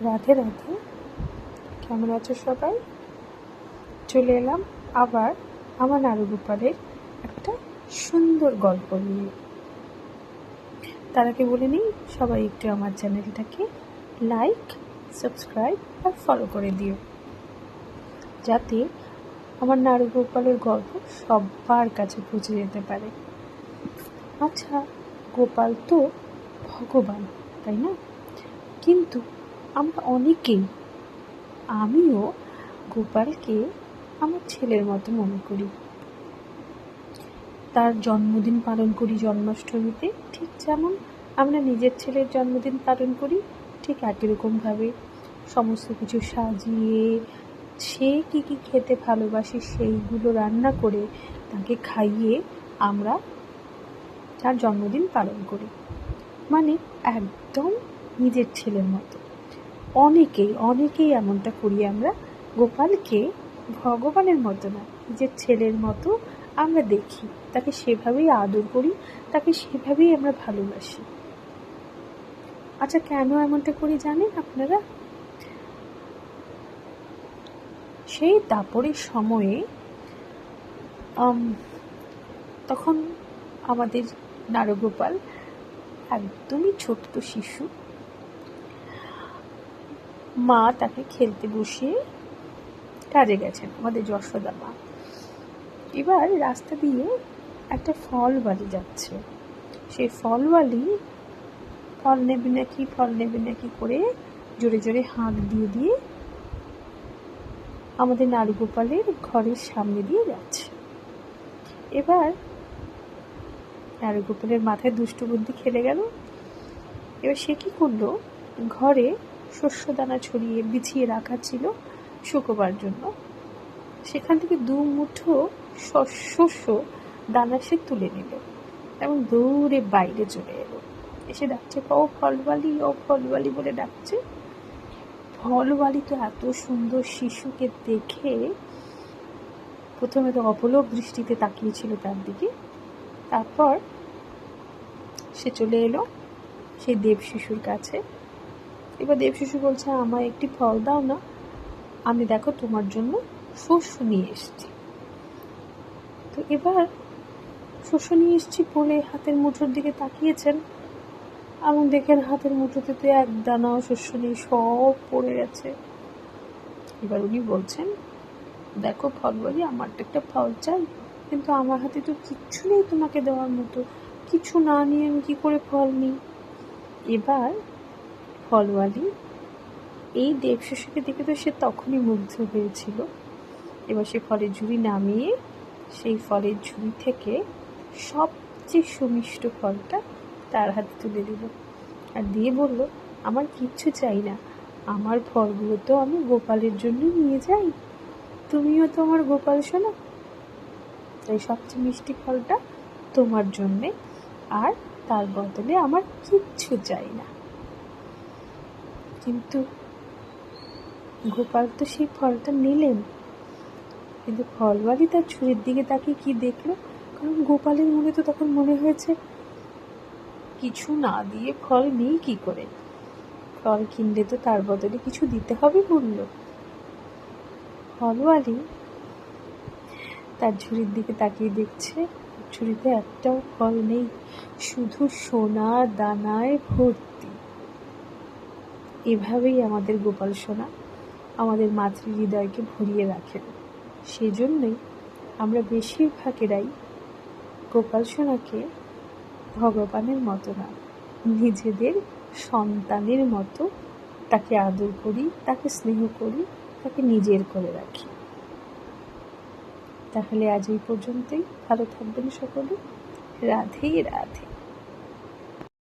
রাধে রাধে। কেমন আছো সবাই? চলে এলাম আবার আমার নারুগোপালের একটা সুন্দর গল্প নিয়ে। তার আগে বলে নিই, সবাই একটু আমার চ্যানেলটাকে লাইক সাবস্ক্রাইব আর ফলো করে দিও। যাতে আমার নারুগোপালের গল্প সবার কাছে পৌঁছে যেতে পারে। আচ্ছা গোপাল তো ভগবান, তাই না? কিন্তু আমরা অনেকেই আমিও গোপালকে আমার ছেলের মতো মনে করি। তার জন্মদিন পালন করি জন্মাষ্টমীতে, ঠিক যেমন আমরা নিজের ছেলের জন্মদিন পালন করি, ঠিক একই রকমভাবে সমস্ত কিছু সাজিয়ে সে কী কী খেতে ভালোবাসে সেইগুলো রান্না করে তাকে খাইয়ে আমরা তার জন্মদিন পালন করি। মানে একদম নিজের ছেলের মতো। অনেকেই অনেকেই এমনটা করি আমরা। গোপালকে ভগবানের মতো না, নিজের ছেলের মতো আমরা দেখি। তাকে সেভাবেই আদর করি, তাকে সেভাবেই আমরা ভালোবাসি। আচ্ছা কেন এমনটা করি জানেন আপনারা? সেই দাপরের সময়ে তখন আমাদের নারগোপাল একদমই ছোট্ট শিশু। মা তাকে খেলতে বসিয়ে কাজে গেছেন, আমাদের যশোদা মা। এবার রাস্তা দিয়ে একটা ফলবালি যাচ্ছে। সেই ফলবালি ফল নেবে নাকি, ফল নেবে নাকি করে জোরে জোরে হাঁক দিয়ে দিয়ে আমাদের নারীগোপালের ঘরের সামনে দিয়ে যাচ্ছে। এবার নারীগোপালের মাথায় দুষ্টু বুদ্ধি খেলে গেল। এবার সে কী করল? ঘরে শস্য দানা ছড়িয়ে বিছিয়ে রাখা ছিল শুকোবার জন্য। সেখান থেকে দু মুঠো শস্য দানা সে তুলে নিল এবং দৌড়ে বাইরে চলে এলো। এসে ডাকছে ও ফলবালি ও ফলবালি বলে ডাকছে? ফলবালি তো এত সুন্দর শিশুকে দেখে প্রথমে তো অপলক দৃষ্টিতে তাকিয়েছিল তার দিকে। তারপর সে চলে এলো, সেই দেব শিশুর কাছে। এবার দেব শিশু বলছে, আমায় একটি ফল দাও না। আমি দেখো তোমার জন্য শস্য নিয়ে এসছি। তো এবার শস্য নিয়ে এসছি বলে হাতের মুঠোর দিকে তাকিয়েছেন। এমন দেখেন হাতের মুঠোতে তো এক দানাও শস্য নেই, সব পড়ে গেছে। এবার উনি বলছেন, দেখো ফলবাড়ি আমার তো একটা ফল চাই, কিন্তু আমার হাতে তো কিচ্ছু নেই তোমাকে দেওয়ার মতো। কিছু না নিয়ে আমি কী করে ফল নিই? এবার ফলওয়ালি এই দেবশিশুকে দেখে তো সে তখনই মুগ্ধ হয়েছিল। এবার সে ফলের ঝুড়ি নামিয়ে সেই ফলের ঝুড়ি থেকে সবচেয়ে সুমিষ্ট ফলটা তার হাতে তুলে দিল। আর দিয়ে বলল, আমার কিচ্ছু চাই না। আমার ফলগুলো তো আমি গোপালের জন্য নিয়ে যাই। তুমিও তো আমার গোপাল শোনো। তাই সবচেয়ে মিষ্টি ফলটা তোমার জন্যে। আর তার বদলে আমার কিচ্ছু চাই না। কিন্তু গোপাল তো সেই ফলটা নিলেন। কিন্তু ফলবালি তার ছুরির দিকে তাকে কি দেখল? কারণ গোপালের মনে তো তখন মনে হয়েছে, কিছু না দিয়ে ফল নেই কি করে? ফল কিনলে তো তার বদলে কিছু দিতে হবে বলল ফলওয়ালি তার ঝুড়ির দিকে তাকিয়ে দেখছে ঝুড়িতে একটাও ফল নেই, শুধু সোনা দানায় ভর্তি। এভাবেই আমাদের গোপাল সোনা আমাদের মাতৃ হৃদয়কে ভরিয়ে রাখেন। সেজন্যই আমরা বেশিরভাগেরাই গোপাল সোনাকে ভগবানের মতো না, নিজেদের সন্তানের মতো তাকে আদর করি, তাকে স্নেহ করি, তাকে নিজের করে রাখি। তাহলে আজ এই পর্যন্তই। ভালো থাকবেন সকলে। রাধে রাধে।